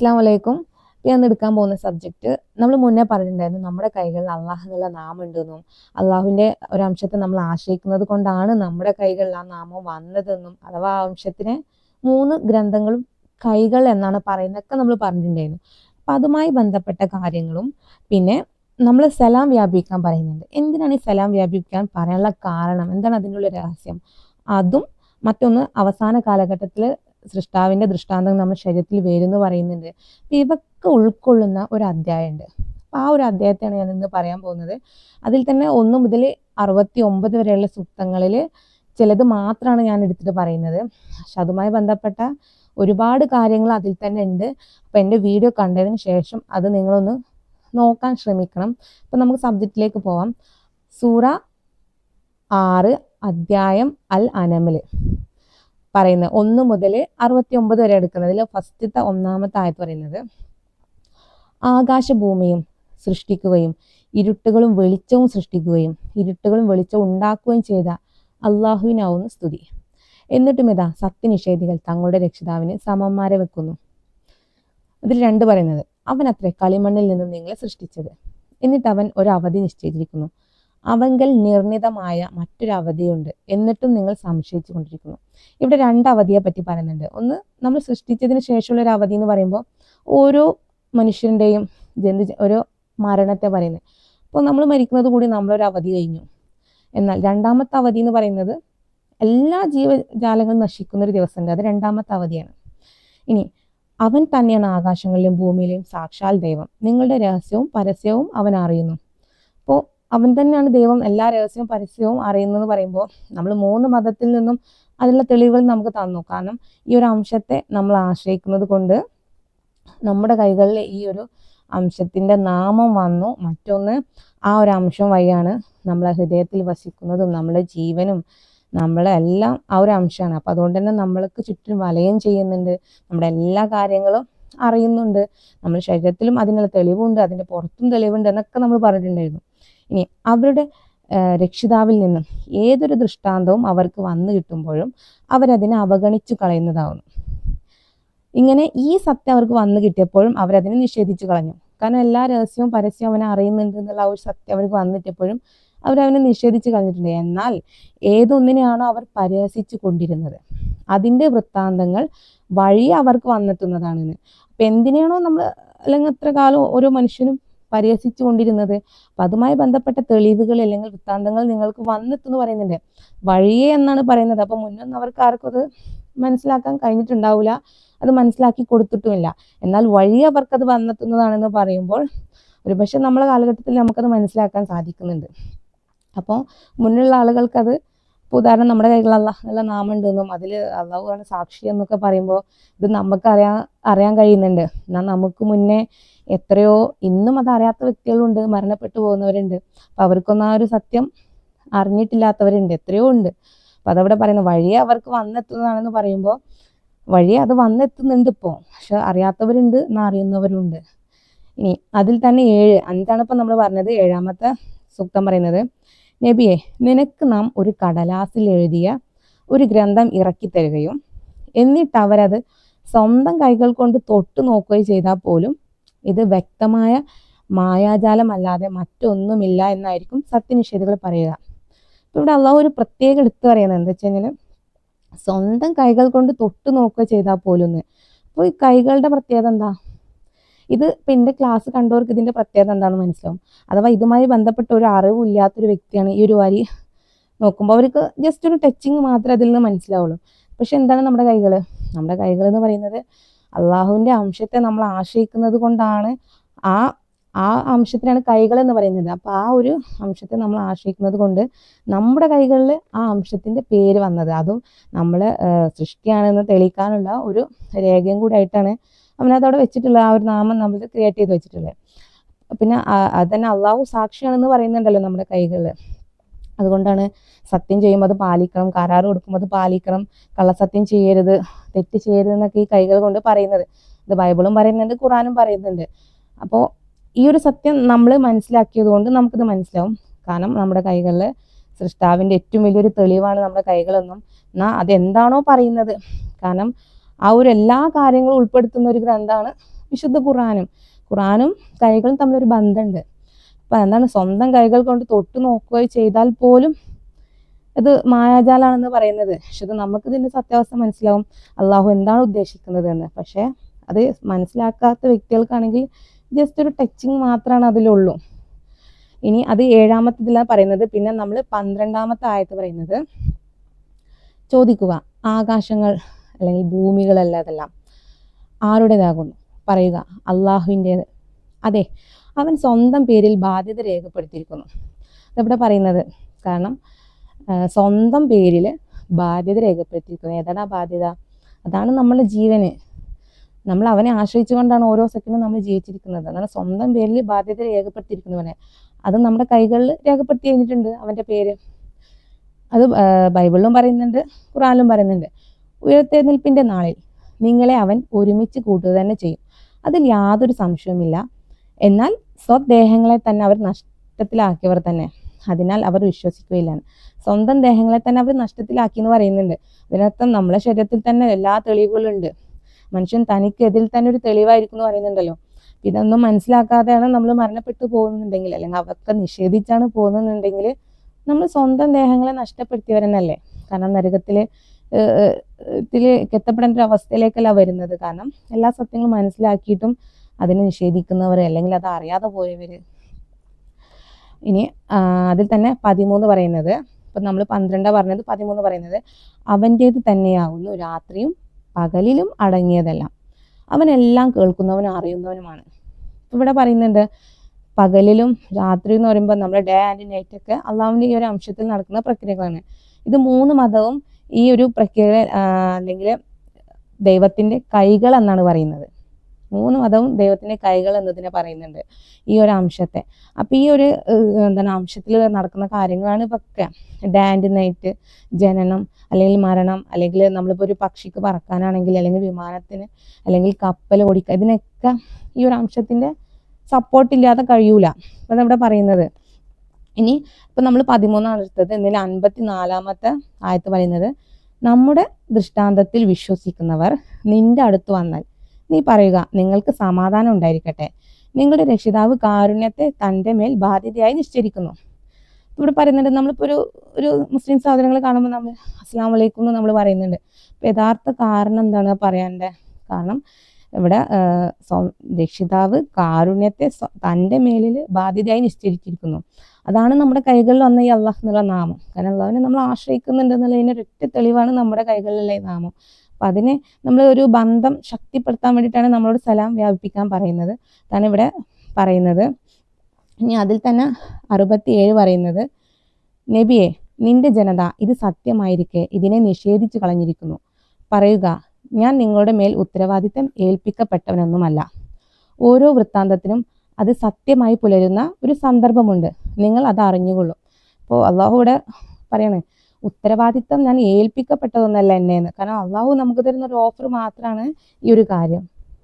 അസ്സാം വലൈക്കും ഞാൻ എടുക്കാൻ പോകുന്ന സബ്ജക്റ്റ് നമ്മൾ മുന്നേ പറഞ്ഞിട്ടുണ്ടായിരുന്നു നമ്മുടെ കൈകളിൽ അള്ളാഹു നാമം ഉണ്ടെന്നും അള്ളാഹുവിന്റെ ഒരു അംശത്തെ നമ്മൾ ആശ്രയിക്കുന്നത് കൊണ്ടാണ് നമ്മുടെ കൈകളിൽ ആ നാമം വന്നതെന്നും അഥവാ ആ അംശത്തിന് മൂന്ന് ഗ്രന്ഥങ്ങളും കൈകൾ എന്നാണ് പറയുന്നതൊക്കെ നമ്മൾ പറഞ്ഞിട്ടുണ്ടായിരുന്നു. അപ്പം അതുമായി ബന്ധപ്പെട്ട കാര്യങ്ങളും പിന്നെ നമ്മൾ സലാം വ്യാപിക്കാൻ പറയുന്നുണ്ട്. എന്തിനാണ് ഈ സലാം വ്യാപിക്കാൻ പറയാനുള്ള കാരണം? എന്താണ് അതിനുള്ള രഹസ്യം? അതും മറ്റൊന്ന് അവസാന കാലഘട്ടത്തിൽ സൃഷ്ടാവിന്റെ ദൃഷ്ടാന്തം നമ്മുടെ ശരീരത്തിൽ വരുന്നു പറയുന്നുണ്ട്. ഇവക്ക് ഉൾക്കൊള്ളുന്ന ഒരു അധ്യായമുണ്ട്. അപ്പം ആ ഒരു അധ്യായത്തെയാണ് ഞാൻ ഇന്ന് പറയാൻ പോകുന്നത്. അതിൽ തന്നെ ഒന്ന് മുതൽ അറുപത്തി ഒമ്പത് വരെയുള്ള സൂക്തങ്ങളിൽ ചിലത് മാത്രമാണ് ഞാൻ എടുത്തിട്ട് പറയുന്നത്. പക്ഷെ അതുമായി ബന്ധപ്പെട്ട ഒരുപാട് കാര്യങ്ങൾ അതിൽ തന്നെ ഉണ്ട്. അപ്പോൾ എന്റെ വീഡിയോ കണ്ടതിന് ശേഷം അത് നിങ്ങളൊന്ന് നോക്കാൻ ശ്രമിക്കണം. അപ്പം നമുക്ക് സബ്ജക്റ്റിലേക്ക് പോവാം. സൂറ ആറ് അധ്യായം അൽ അനമൽ പറയുന്നത് ഒന്ന് മുതൽ അറുപത്തി ഒമ്പത് വരെ എടുക്കുന്നതിൽ ഫസ്റ്റത്തെ ഒന്നാമത്തെ ആയത്ത് പറയുന്നത് ആകാശഭൂമിയും സൃഷ്ടിക്കുകയും ഇരുട്ടുകളും വെളിച്ചവും സൃഷ്ടിക്കുകയും ഇരുട്ടുകളും വെളിച്ചവും ഉണ്ടാക്കുകയും ചെയ്ത അള്ളാഹുവിനാവുന്ന സ്തുതി. എന്നിട്ടും ഇതാ സത്യനിഷേധികൾ തങ്ങളുടെ രക്ഷിതാവിന് സമന്മാരെ വെക്കുന്നു. ഇതിൽ രണ്ട് പറയുന്നത് അവൻ അത്ര കളിമണ്ണിൽ നിന്നും നിങ്ങളെ സൃഷ്ടിച്ചത്. എന്നിട്ട് അവൻ ഒരു അവധി നിശ്ചയിച്ചിരിക്കുന്നു. അവങ്കൽ നിർണിതമായ മറ്റൊരു അവധിയുണ്ട് എന്നിട്ടും നിങ്ങൾ സംശയിച്ചു കൊണ്ടിരിക്കുന്നു. ഇവിടെ രണ്ട് അവധിയെ പറ്റി പറയുന്നുണ്ട്. ഒന്ന് നമ്മൾ സൃഷ്ടിച്ചതിന് ശേഷമുള്ള ഒരു അവധി എന്ന് പറയുമ്പോൾ ഓരോ മനുഷ്യന്റെയും ജന്തു ഓരോ മരണത്തെ പറയുന്നത്. അപ്പോൾ നമ്മൾ മരിക്കുന്നത് കൂടി നമ്മളൊരു അവധി കഴിഞ്ഞു. എന്നാൽ രണ്ടാമത്തെ അവധി എന്ന് പറയുന്നത് എല്ലാ ജീവജാലങ്ങളും നശിക്കുന്ന ഒരു ദിവസമുണ്ട്. അത് രണ്ടാമത്തെ അവധിയാണ്. ഇനി അവൻ തന്നെയാണ് ആകാശങ്ങളിലും ഭൂമിയിലെയും സാക്ഷാൽ ദൈവം. നിങ്ങളുടെ രഹസ്യവും പരസ്യവും അവൻ അറിയുന്നു. അവൻ തന്നെയാണ് ദൈവം എല്ലാ രഹസ്യവും പരസ്യവും അറിയുന്നതെന്ന് പറയുമ്പോൾ നമ്മൾ മൂന്ന് മതത്തിൽ നിന്നും അതിനുള്ള തെളിവുകൾ നമുക്ക് തന്നു. കാരണം ഈ ഒരു അംശത്തെ നമ്മൾ ആശ്രയിക്കുന്നത് കൊണ്ട് നമ്മുടെ കൈകളിൽ ഈ ഒരു അംശത്തിന്റെ നാമം വന്നു. മറ്റൊന്ന് ആ ഒരു അംശം വഴിയാണ് നമ്മളെ ഹൃദയത്തിൽ വസിക്കുന്നതും നമ്മുടെ ജീവനും നമ്മളെ എല്ലാം ആ ഒരു അംശമാണ്. അപ്പം അതുകൊണ്ട് തന്നെ നമ്മൾക്ക് ചുറ്റും വലയം ചെയ്യുന്നുണ്ട്. നമ്മുടെ എല്ലാ കാര്യങ്ങളും അറിയുന്നുണ്ട്. നമ്മുടെ ശരീരത്തിലും അതിനുള്ള തെളിവുണ്ട് അതിന്റെ പുറത്തും തെളിവുണ്ട് എന്നൊക്കെ നമ്മൾ പറഞ്ഞിട്ടുണ്ടായിരുന്നു. ഇനി അവരുടെ രക്ഷിതാവിൽ നിന്നും ഏതൊരു ദൃഷ്ടാന്തവും അവർക്ക് വന്നു കിട്ടുമ്പോഴും അവരതിനെ അവഗണിച്ചു കളയുന്നതാവുന്നു. ഇങ്ങനെ ഈ സത്യം അവർക്ക് വന്നു കിട്ടിയപ്പോഴും അവരതിനെ നിഷേധിച്ചു കളഞ്ഞു. കാരണം എല്ലാ രഹസ്യവും പരസ്യവും അവനെ അറിയുന്നുണ്ട് എന്നുള്ള ഒരു സത്യം അവർക്ക് വന്നിട്ടപ്പോഴും അവരവനെ നിഷേധിച്ചു കളഞ്ഞിട്ടുണ്ട്. എന്നാൽ ഏതൊന്നിനെയാണോ അവർ പരിഹസിച്ചു കൊണ്ടിരുന്നത്? അതിന്റെ വൃത്താന്തങ്ങൾ വഴി അവർക്ക് വന്നെത്തുന്നതാണെന്ന് അപ്പം എന്തിനാണോ നമ്മൾ അല്ലെങ്കിൽ എത്ര കാലം ഓരോ മനുഷ്യനും പരിഹസിച്ചു കൊണ്ടിരുന്നത്. അപ്പം അതുമായി ബന്ധപ്പെട്ട തെളിവുകൾ അല്ലെങ്കിൽ വൃത്താന്തങ്ങൾ നിങ്ങൾക്ക് വന്നെത്തുന്നു പറയുന്നുണ്ട്. വഴിയെ എന്നാണ് പറയുന്നത്. അപ്പം മുന്നൊന്നും അവർക്ക് ആർക്കും അത് മനസ്സിലാക്കാൻ കഴിഞ്ഞിട്ടുണ്ടാവില്ല അത് മനസ്സിലാക്കി കൊടുത്തിട്ടുമില്ല. എന്നാൽ വഴി അവർക്കത് വന്നെത്തുന്നതാണെന്ന് പറയുമ്പോൾ ഒരുപക്ഷെ നമ്മളെ കാലഘട്ടത്തിൽ നമുക്കത് മനസ്സിലാക്കാൻ സാധിക്കുന്നുണ്ട്. അപ്പോൾ മുന്നിലുള്ള ആളുകൾക്കത് ഉദാഹരണം നമ്മുടെ കൈകൾ അള്ളാഹുള്ള നാമുണ്ടെന്നും അതിൽ അള്ളാഹുവാണ് സാക്ഷി എന്നൊക്കെ പറയുമ്പോൾ ഇത് നമുക്ക് അറിയാൻ കഴിയുന്നുണ്ട്. എന്നാൽ നമുക്ക് മുന്നേ എത്രയോ ഇന്നും അത് അറിയാത്ത വ്യക്തികളുണ്ട് മരണപ്പെട്ടു പോകുന്നവരുണ്ട്. അപ്പൊ അവർക്കൊന്നും ആ ഒരു സത്യം അറിഞ്ഞിട്ടില്ലാത്തവരുണ്ട്. എത്രയോ ഉണ്ട്. അപ്പോൾ അതവിടെ പറയുന്നത് വഴി അവർക്ക് വന്നെത്തുന്നതാണെന്ന് പറയുമ്പോൾ വഴി അത് വന്നെത്തുന്നുണ്ട് ഇപ്പോ. പക്ഷെ അറിയാത്തവരുണ്ട് എന്നാൽ അറിയുന്നവരുണ്ട്. ഇനി അതിൽ തന്നെ ഏഴ് അഞ്ചാണ് ഇപ്പം നമ്മൾ പറഞ്ഞത്. ഏഴാമത്തെ സൂക്തം പറയുന്നത് നബിയെ നിനക്ക് നാം ഒരു കടലാസിൽ എഴുതിയ ഒരു ഗ്രന്ഥം ഇറക്കി തരികയും എന്നിട്ട് അവരത് സ്വന്തം കൈകൾ കൊണ്ട് തൊട്ടു നോക്കുകയും ചെയ്താൽ പോലും ഇത് വ്യക്തമായ മായാജാലമല്ലാതെ മറ്റൊന്നുമില്ല എന്നായിരിക്കും സത്യനിഷേധികൾ പറയുക. ഇപ്പം ഇവിടെ അള്ളാഹു ഒരു പ്രത്യേക എടുത്തു പറയുന്നത് എന്താ വെച്ച് കഴിഞ്ഞാൽ സ്വന്തം കൈകൾ കൊണ്ട് തൊട്ടു നോക്കുക ചെയ്താൽ പോലും അപ്പോൾ ഈ കൈകളുടെ പ്രത്യേകത എന്താ? ഇത് ഇപ്പം ക്ലാസ് കണ്ടവർക്ക് ഇതിന്റെ പ്രത്യേകത എന്താണെന്ന് മനസ്സിലാവും. അഥവാ ഇതുമായി ബന്ധപ്പെട്ട ഒരു അറിവില്ലാത്തൊരു വ്യക്തിയാണ് ഈ ഒരു വരി നോക്കുമ്പോൾ അവർക്ക് ജസ്റ്റ് ഒരു ടച്ചിങ് മാത്രമേ അതിൽ നിന്ന് മനസ്സിലാവുള്ളൂ. പക്ഷെ എന്താണ് നമ്മുടെ കൈകൾ നമ്മുടെ കൈകൾ എന്ന് പറയുന്നത് അള്ളാഹുവിന്റെ അംശത്തെ നമ്മൾ ആശ്രയിക്കുന്നത് കൊണ്ടാണ് ആ ആ അംശത്തിനാണ് കൈകൾ എന്ന് പറയുന്നത്. അപ്പോൾ ആ ഒരു അംശത്തെ നമ്മൾ ആശ്രയിക്കുന്നത് കൊണ്ട് നമ്മുടെ കൈകളിൽ ആ അംശത്തിന്റെ പേര് വന്നത്. അതും നമ്മൾ സൃഷ്ടിയാണെന്ന് തെളിയിക്കാനുള്ള ഒരു രേഖയും കൂടി ആയിട്ടാണ് അവനതവിടെ വെച്ചിട്ടുള്ള ആ ഒരു നാമം നമ്മൾ ക്രിയേറ്റ് ചെയ്ത് വെച്ചിട്ടുള്ളത്. പിന്നെ അത് തന്നെ അള്ളാഹു സാക്ഷിയാണെന്ന് പറയുന്നുണ്ടല്ലോ നമ്മുടെ കൈകളിൽ. അതുകൊണ്ടാണ് സത്യം ചെയ്യുമ്പോൾ അത് പാലിക്കണം കരാറ് കൊടുക്കുമ്പോൾ അത് പാലിക്കണം കള്ളസത്യം ചെയ്യരുത് തെറ്റ് ചെയ്യരുത് എന്നൊക്കെ ഈ കൈകൾ കൊണ്ട് പറയുന്നത്. ഇത് ബൈബിളും പറയുന്നുണ്ട് ഖുറാനും പറയുന്നുണ്ട്. അപ്പോൾ ഈ ഒരു സത്യം നമ്മൾ മനസ്സിലാക്കിയത് കൊണ്ട് നമുക്കിത് മനസ്സിലാവും. കാരണം നമ്മുടെ കൈകളിൽ സൃഷ്ടാവിന്റെ ഏറ്റവും വലിയൊരു തെളിവാണ് നമ്മുടെ കൈകളെന്നും. എന്നാൽ അതെന്താണോ പറയുന്നത്. കാരണം ആ ഒരു എല്ലാ കാര്യങ്ങളും ഉൾപ്പെടുത്തുന്ന ഒരു ഗ്രന്ഥമാണ് വിശുദ്ധ ഖുറാനും ഖുറാനും കൈകളും തമ്മിലൊരു ബന്ധമുണ്ട്. അപ്പം എന്താണ്? സ്വന്തം കൈകൾ കൊണ്ട് തൊട്ട് നോക്കുകയോ ചെയ്താൽ പോലും അത് മായാജാലാണെന്ന് പറയുന്നത്. പക്ഷെ ഇത് നമുക്ക് ഇതിന്റെ സത്യാവസ്ഥ മനസ്സിലാവും. അള്ളാഹു എന്താണ് ഉദ്ദേശിക്കുന്നത് എന്ന്. പക്ഷേ അത് മനസ്സിലാക്കാത്ത വ്യക്തികൾക്കാണെങ്കിൽ ജസ്റ്റ് ഒരു ടച്ചിങ് മാത്രമാണ് അതിലുള്ളൂ. ഇനി അത് ഏഴാമത്തെ ഇതിലാണ് പറയുന്നത്. പിന്നെ നമ്മൾ പന്ത്രണ്ടാമത്തെ ആയത്ത് പറയുന്നത്. ചോദിക്കുക. ആകാശങ്ങൾ അല്ലെങ്കിൽ ഭൂമികളല്ല അതെല്ലാം. ആരുടേതാകുന്നു? പറയുക അള്ളാഹുവിന്റേത് അതെ അവൻ സ്വന്തം പേരിൽ ബാധ്യത രേഖപ്പെടുത്തിയിരിക്കുന്നു. ഇവിടെ പറയുന്നത്? കാരണം സ്വന്തം പേരിൽ ബാധ്യത രേഖപ്പെടുത്തിയിരിക്കുന്നു. ഏതാണ് ആ ബാധ്യത? അതാണ് നമ്മുടെ ജീവന്. നമ്മൾ അവനെ ആശ്രയിച്ചുകൊണ്ടാണ് ഓരോ സെക്കൻഡും നമ്മൾ ജീവിച്ചിരിക്കുന്നത്. അതാണ് സ്വന്തം പേരിൽ ബാധ്യത രേഖപ്പെടുത്തിയിരിക്കുന്നവനെ. അത് നമ്മുടെ കൈകളിൽ രേഖപ്പെടുത്തി കഴിഞ്ഞിട്ടുണ്ട് അവന്റെ പേര്. അത് ബൈബിളിലും പറയുന്നുണ്ട് ഖുറാനിലും പറയുന്നുണ്ട്. ഉയർത്തെഴുന്നേൽപ്പിന്റെ നാളിൽ നിങ്ങളെ അവൻ ഒരുമിച്ച് കൂട്ടുക തന്നെ ചെയ്യും. അതിൽ യാതൊരു സംശയവുമില്ല. എന്നാൽ സ്വദേഹങ്ങളെ തന്നെ അവർ നഷ്ടത്തിലാക്കിയവർ തന്നെ. അതിനാൽ അവർ വിശ്വസിക്കുകയില്ല സ്വന്തം ദേഹങ്ങളെ തന്നെ അവർ നഷ്ടത്തിലാക്കി എന്ന് പറയുന്നുണ്ട്. അതിനർത്ഥം നമ്മളെ ശരീരത്തിൽ തന്നെ എല്ലാ തെളിവുകളുണ്ട്. മനുഷ്യൻ തനിക്ക് എതിൽ തന്നെ ഒരു തെളിവായിരിക്കും എന്ന് പറയുന്നുണ്ടല്ലോ. ഇതൊന്നും മനസ്സിലാക്കാതെയാണ് നമ്മൾ മരണപ്പെട്ടു പോകുന്നുണ്ടെങ്കിൽ അല്ലെങ്കിൽ അവർക്ക് നിഷേധിച്ചാണ് പോകുന്നുണ്ടെങ്കിൽ നമ്മൾ സ്വന്തം ദേഹങ്ങളെ നഷ്ടപ്പെടുത്തിയവരെന്നല്ലേ? കാരണം നരകത്തിൽ ഇതിൽ എത്തപ്പെടേണ്ട ഒരു അവസ്ഥയിലേക്കല്ല വരുന്നത്. കാരണം എല്ലാ സത്യങ്ങളും മനസ്സിലാക്കിയിട്ടും അതിനെ നിഷേധിക്കുന്നവർ അല്ലെങ്കിൽ അത് അറിയാതെ പോയവർ ഇനി അതിൽ തന്നെ പതിമൂന്ന് പറയുന്നത്. ഇപ്പം നമ്മൾ പന്ത്രണ്ട് പറഞ്ഞത് പതിമൂന്ന് പറയുന്നത്. അവന്റേത് തന്നെയാകുന്നു രാത്രിയും പകലിലും അടങ്ങിയതെല്ലാം. അവനെല്ലാം കേൾക്കുന്നവനും അറിയുന്നവനുമാണ്. ഇവിടെ പറയുന്നുണ്ട് പകലിലും രാത്രി എന്ന് പറയുമ്പോൾ നമ്മുടെ ഡേ ആൻഡ് നൈറ്റ് ഒക്കെ അള്ളാഹുവിന്റെ ഈ ഒരു അംശത്തിൽ നടക്കുന്ന പ്രക്രിയകളാണ്. ഇത് മൂന്ന് മതവും ഈ ഒരു പ്രക്രിയ അല്ലെങ്കിൽ ദൈവത്തിന്റെ കൈകൾ എന്നാണ് പറയുന്നത്. മൂന്ന് മതവും ദൈവത്തിന്റെ കൈകൾ എന്നതിനെ പറയുന്നുണ്ട് ഈ ഒരു അംശത്തെ. അപ്പം ഈ ഒരു എന്താണ് അംശത്തിൽ നടക്കുന്ന കാര്യങ്ങളാണ് ഇതൊക്കെ. ഡാൻഡ് നൈറ്റ് ജനനം അല്ലെങ്കിൽ മരണം അല്ലെങ്കിൽ നമ്മളിപ്പോൾ ഒരു പക്ഷിക്ക് പറക്കാനാണെങ്കിൽ അല്ലെങ്കിൽ വിമാനത്തിന് അല്ലെങ്കിൽ കപ്പൽ ഓടിക്കുക ഇതിനൊക്കെ ഈ ഒരു അംശത്തിന്റെ സപ്പോർട്ടില്ലാതെ കഴിയൂല. അതവിടെ പറയുന്നത്. ഇനി ഇപ്പം നമ്മൾ പതിമൂന്നാണ് എടുത്തത്. എന്നാൽ അൻപത്തി നാലാമത്തെ ആയത്ത് പറയുന്നത് നമ്മുടെ ദൃഷ്ടാന്തത്തിൽ വിശ്വസിക്കുന്നവർ നിന്റെ അടുത്ത് വന്നാൽ നീ പറയുക നിങ്ങൾക്ക് സമാധാനം ഉണ്ടായിരിക്കട്ടെ. നിങ്ങളുടെ രക്ഷിതാവ് കാരുണ്യത്തെ തന്റെ മേൽ ബാധ്യതയായി നിശ്ചയിക്കുന്നു ഇവിടെ പറയുന്നുണ്ട് നമ്മളിപ്പോൾ ഒരു ഒരു മുസ്ലിം സഹോദരങ്ങൾ കാണുമ്പോൾ നമ്മൾ അസ്സാം വലൈക്കും എന്ന് നമ്മൾ പറയുന്നുണ്ട്. യഥാർത്ഥ കാരണം എന്താണ് പറയാന്റെ കാരണം ഇവിടെ രക്ഷിതാവ് കാരുണ്യത്തെ തന്റെ മേലിൽ ബാധ്യതയായി നിശ്ചയിച്ചിരിക്കുന്നു അതാണ് നമ്മുടെ കൈകളിൽ വന്ന ഈ അള്ളാഹ് എന്നുള്ള നാമം. കാരണം അള്ളാഹുവിനെ നമ്മൾ ആശ്രയിക്കുന്നുണ്ട് എന്നുള്ളതിന് ഒരൊറ്റ തെളിവാണ് നമ്മുടെ കൈകളിലുള്ള ഈ നാമം. അപ്പം അതിനെ നമ്മൾ ഒരു ബന്ധം ശക്തിപ്പെടുത്താൻ വേണ്ടിയിട്ടാണ് നമ്മളോട് സലാം വ്യാപിപ്പിക്കാൻ പറയുന്നത്. അതാണ് ഇവിടെ പറയുന്നത്. ഇനി അതിൽ തന്നെ അറുപത്തി ഏഴ് പറയുന്നത് നബിയെ നിന്റെ ജനത ഇത് സത്യമായിരിക്കെ ഇതിനെ നിഷേധിച്ചു കളഞ്ഞിരിക്കുന്നു. പറയുക ഞാൻ നിങ്ങളുടെ മേൽ ഉത്തരവാദിത്തം ഏൽപ്പിക്കപ്പെട്ടവനൊന്നുമല്ല. ഓരോ വൃത്താന്തത്തിനും അത് സത്യമായി പുലരുന്ന ഒരു സന്ദർഭമുണ്ട്. നിങ്ങൾ അത് അറിഞ്ഞുകൊള്ളും. അപ്പോൾ അള്ളാഹു ഇവിടെ പറയണേ ഉത്തരവാദിത്തം ഞാൻ ഏൽപ്പിക്കപ്പെട്ടതൊന്നല്ല എന്നെന്ന് കാരണം അള്ളാഹു നമുക്ക് തരുന്ന ഒരു ഓഫർ മാത്രമാണ് ഈ ഒരു കാര്യം.